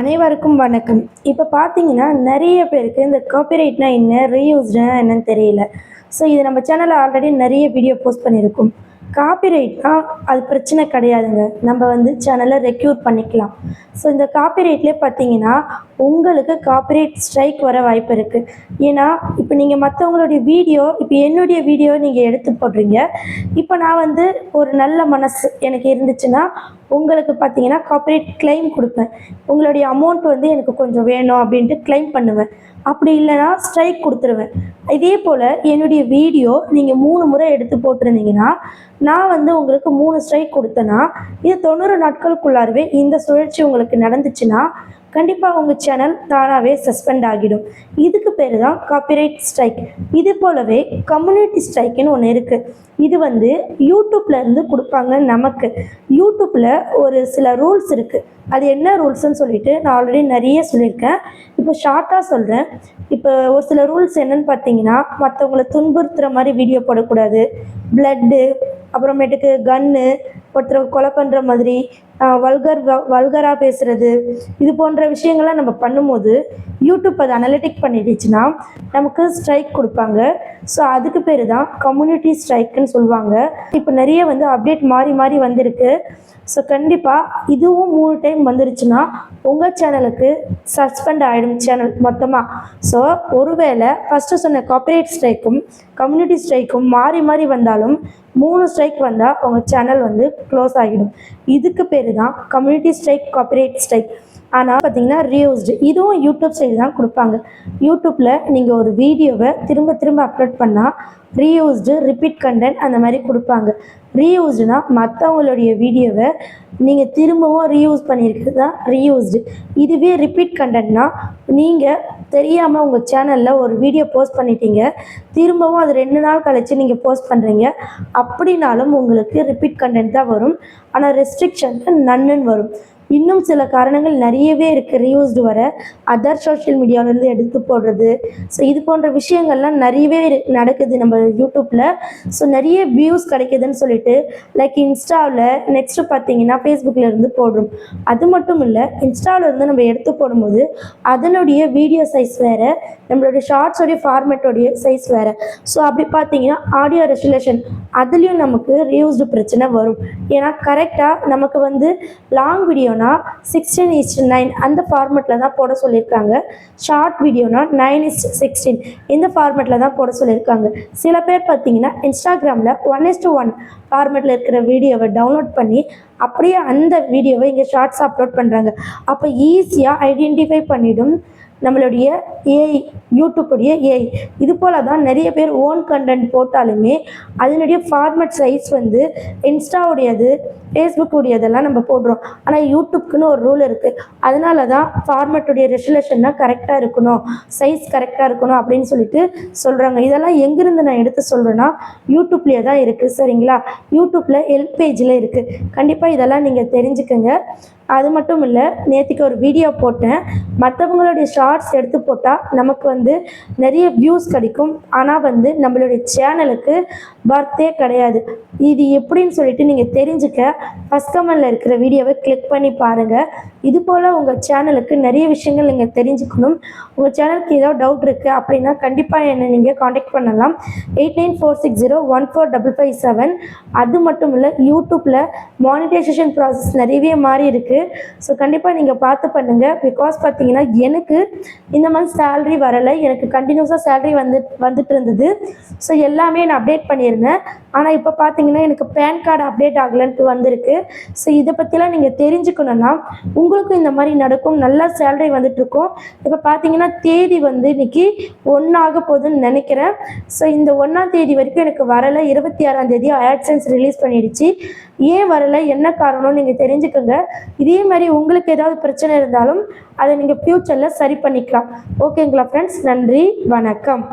அனைவருக்கும் வணக்கம். இப்போ பார்த்தீங்கன்னா நிறைய பேருக்கு இந்த காப்பிரைட்னா என்ன ரீயூஸ்னா என்னன்னு தெரியல. ஸோ இது நம்ம சேனலில் ஆல்ரெடி நிறைய வீடியோ போஸ்ட் பண்ணியிருக்கோம். காப்பிரைட்னா அது பிரச்சனை கிடையாதுங்க. நம்ம வந்து சேனலை ரெக்யூர் பண்ணிக்கலாம். ஸோ இந்த காப்பிரைட்லேயே பார்த்தீங்கன்னா உங்களுக்கு காப்பிரைட் ஸ்ட்ரைக் வர வாய்ப்பு இருக்குது ஏன்னா இப்போ நீங்கள் மற்றவங்களுடைய வீடியோ இப்போ என்னுடைய வீடியோ நீங்கள் எடுத்து போடுறீங்க. இப்போ நான் வந்து ஒரு நல்ல மனசு எனக்கு இருந்துச்சுன்னா உங்களுக்கு பார்த்தீங்கன்னா காப்பரேட் கிளைம் கொடுப்பேன். உங்களுடைய அமௌண்ட் வந்து எனக்கு கொஞ்சம் வேணும் அப்படின்ட்டு கிளைம் பண்ணுவேன். அப்படி இல்லைன்னா ஸ்ட்ரைக் கொடுத்துருவேன். இதே போல் என்னுடைய வீடியோ நீங்கள் மூணு முறை எடுத்து போட்டிருந்தீங்கன்னா நான் வந்து உங்களுக்கு மூணு ஸ்ட்ரைக் கொடுத்தேன்னா இது தொண்ணூறு நாட்களுக்குள்ளாரவே இந்த சுழற்சி உங்களுக்கு நடந்துச்சுன்னா கண்டிப்பாக உங்கள் சேனல் தானாகவே சஸ்பெண்ட் ஆகிடும். இதுக்கு பேர் தான் காப்பிரைட் ஸ்ட்ரைக் இது போலவே கம்யூனிட்டி ஸ்ட்ரைக்குன்னு ஒன்று இருக்குது இது வந்து யூடியூப்லேருந்து கொடுப்பாங்க நமக்கு. யூடியூப்பில் ஒரு சில ரூல்ஸ் இருக்குது அது என்ன ரூல்ஸ்ன்னு சொல்லிட்டு நான் ஆல்ரெடி நிறைய சொல்லியிருக்கேன். இப்போ ஷார்ட்டாக சொல்கிறேன் இப்போ ஒரு சில ரூல்ஸ் என்னன்னு பார்த்தீங்கன்னா மற்றவங்கள துன்புறுத்துகிற மாதிரி வீடியோ போடக்கூடாது. பிளட்டு அப்புறமேட்டுக்கு கன்னு ஒருத்தரை கொலை பண்ணுற மாதிரி வல்கர் வல்கராக பேசுகிறது இது போன்ற விஷயங்கள்லாம் நம்ம பண்ணும்போது யூடியூப் அதை அனலிட்டிக் பண்ணிடுச்சுன்னா நமக்கு ஸ்ட்ரைக் கொடுப்பாங்க. ஸோ அதுக்கு பேர் தான் கம்யூனிட்டி ஸ்ட்ரைக்குன்னு சொல்லுவாங்க. இப்போ நிறைய வந்து அப்டேட் மாறி மாறி வந்திருக்கு. ஸோ கண்டிப்பாக இதுவும் மூணு டைம் வந்துருச்சுன்னா உங்கள் சேனலுக்கு சஸ்பெண்ட் ஆகிடும் சேனல் மொத்தமாக ஸோ ஒருவேளை ஃபஸ்ட்டு சொன்ன காப்பரேட் ஸ்ட்ரைக்கும் கம்யூனிட்டி ஸ்ட்ரைக்கும் மாறி மாறி வந்தாலும் மூணு ஸ்ட்ரைக் வந்தால் உங்கள் சேனல் வந்து க்ளோஸ் ஆகிடும். இதுக்கு பேர் தான் கம்யூனிட்டி ஸ்ட்ரைக் காப்பிரைட் ஸ்ட்ரைக் ஆனால் பார்த்தீங்கன்னா ரீயூஸ்டு இதுவும் யூடியூப் சைடு தான் கொடுப்பாங்க. யூடியூப்பில் நீங்கள் ஒரு வீடியோவை திரும்ப திரும்ப அப்லோட் பண்ணால் ரீயூஸ்டு ரிப்பீட் கண்டென்ட் அந்த மாதிரி கொடுப்பாங்க. ரீயூஸ்டுனா மற்றவங்களுடைய வீடியோவை நீங்கள் திரும்பவும் ரீயூஸ் பண்ணியிருக்கிறது தான் ரீயூஸ்டு இதுவே ரிப்பீட் கண்டென்ட்னா நீங்கள் தெரியாமல் உங்கள் சேனலில் ஒரு வீடியோ போஸ்ட் பண்ணிட்டீங்க. திரும்பவும் அது ரெண்டு நாள் கழித்து நீங்கள் போஸ்ட் பண்ணுறீங்க அப்படின்னாலும் உங்களுக்கு ரிப்பீட் கண்டென்ட் தான் வரும். ஆனால் ரெஸ்ட்ரிக்ஷன் நன்னுன்னு வரும். இன்னும் சில காரணங்கள் நிறையவே இருக்குது ரீயூஸ்டு வர. அதர் சோஷியல் மீடியாவிலேருந்து எடுத்து போடுறது. ஸோ இது போன்ற விஷயங்கள்லாம் நிறையவே நடக்குது நம்ம யூடியூப்பில் ஸோ நிறைய வியூஸ் கிடைக்குதுன்னு சொல்லிட்டு லைக் இன்ஸ்டாவில் நெக்ஸ்ட்டு பார்த்தீங்கன்னா ஃபேஸ்புக்கில் இருந்து போடுறோம். அது மட்டும் இல்லை இன்ஸ்டாவில் இருந்து நம்ம எடுத்து போடும்போது அதனுடைய வீடியோ சைஸ் வேறு நம்மளுடைய ஷார்ட்ஸோடைய ஃபார்மேட்டோடைய சைஸ் வேறு. ஸோ அப்படி பார்த்தீங்கன்னா ஆடியோ ரெசுலேஷன் அதுலேயும் நமக்கு ரீயூஸ்டு பிரச்சனை வரும். ஏன்னா கரெக்டாக நமக்கு வந்து லாங் வீடியோ வீடியோனா சிக்ஸ்டீன் இஸ் நைன் அந்த ஃபார்மெட்டில் தான் போட சொல்லியிருக்காங்க. ஷார்ட் வீடியோனா நைன் இஸ் சிக்ஸ்டீன் இந்த ஃபார்மெட்டில் தான் போட சொல்லியிருக்காங்க. சில பேர் பார்த்தீங்கன்னா இன்ஸ்டாகிராமில் ஒன் இஸ் டு ஒன் ஃபார்மெட்டில் இருக்கிற வீடியோவை டவுன்லோட் பண்ணி அப்படியே அந்த வீடியோவை இங்கே ஷார்ட்ஸ் அப்லோட் பண்ணுறாங்க அப்போ ஈஸியாக ஐடென்டிஃபை பண்ணிடும். நம்மளுடைய ஏஐ யூடியூப்புடைய ஏஐ இது போல் தான் நிறைய பேர் ஓன் கண்டென்ட் போட்டாலுமே அதனுடைய ஃபார்மட் சைஸ் வந்து இன்ஸ்டாவுடையது ஃபேஸ்புக் உடையதெல்லாம் நம்ம போடுறோம். ஆனால் யூடியூப்க்குன்னு ஒரு ரூல் இருக்குது அதனால தான் ஃபார்மட்டுடைய ரெசுலேஷன்னா கரெக்டாக இருக்கணும் சைஸ் கரெக்டாக இருக்கணும் அப்படின்னு சொல்லிட்டு சொல்கிறாங்க இதெல்லாம் எங்கேருந்து நான் எடுத்து சொல்கிறேன்னா யூடியூப்லேயே தான் இருக்குது சரிங்களா? யூடியூப்பில் ஹெல்ப் பேஜில் இருக்குது கண்டிப்பாக இதெல்லாம் நீங்கள் தெரிஞ்சுக்கங்க. அது மட்டும் இல்லை நேற்றுக்கு ஒரு வீடியோ போட்டேன். மற்றவங்களுடைய ஷார்ட்ஸ் எடுத்து போட்டால் நமக்கு வந்து நிறைய வியூஸ் கிடைக்கும். ஆனால் வந்து நம்மளுடைய சேனலுக்கு பர்த்தே கிடையாது. இது எப்படின்னு சொல்லிட்டு நீங்கள் தெரிஞ்சுக்க ஃபஸ்ட் கமெண்டில் இருக்கிற வீடியோவை கிளிக் பண்ணி பாருங்கள் இது போல் உங்கள் சேனலுக்கு நிறைய விஷயங்கள் நீங்கள் தெரிஞ்சுக்கணும். உங்கள் சேனலுக்கு ஏதாவது டவுட் இருக்குது அப்படின்னா கண்டிப்பாக என்னை நீங்கள் காண்டாக்ட் பண்ணலாம். Eight nine four six zero one four double five seven அது மட்டும் இல்லை யூடியூப்பில் மானிட்டைசேஷன் ப்ராசஸ் நிறையவே மாறி இருக்குது ஸோ கண்டிப்பாக நீங்கள் பார்த்து பண்ணுங்கள் பிகாஸ் பார்த்தீங்கன்னா எனக்கு இந்த மந்த் சேலரி வரலை. எனக்கு கண்டினியூஸாக சேலரி வந்து வந்துட்டு இருந்தது. ஸோ எல்லாமே நான் அப்டேட் பண்ணியிருந்தேன் ஆனால் இப்போ பார்த்தீங்கன்னா எனக்கு பேன் கார்டு அப்டேட் ஆகலைன்ட்டு வந்திருக்கு. ஸோ இதை பற்றிலாம் நீங்கள் தெரிஞ்சுக்கணுன்னா உங்களுக்கும் இந்த மாதிரி நடக்கும். நல்லா சேலரி வந்துட்டுருக்கும். இப்போ பார்த்தீங்கன்னா தேதி வந்து இன்னைக்கு ஒன்றாக போகுதுன்னு நினைக்கிறேன். ஸோ இந்த ஒன்றாம் தேதி வரைக்கும் எனக்கு வரலை. இருபத்தி ஆறாம் தேதி ஆட்சன்ஸ் ரிலீஸ் பண்ணிடுச்சு. ஏன் வரலை? என்ன காரணம்னு நீங்கள் தெரிஞ்சுக்கோங்க. இதே மாதிரி உங்களுக்கு ஏதாவது பிரச்சனை இருந்தாலும் அதை நீங்கள் ஃப்யூச்சரில் சரி பண்ணிக்கலாம். ஓகேங்களா ஃப்ரெண்ட்ஸ் நன்றி வணக்கம்.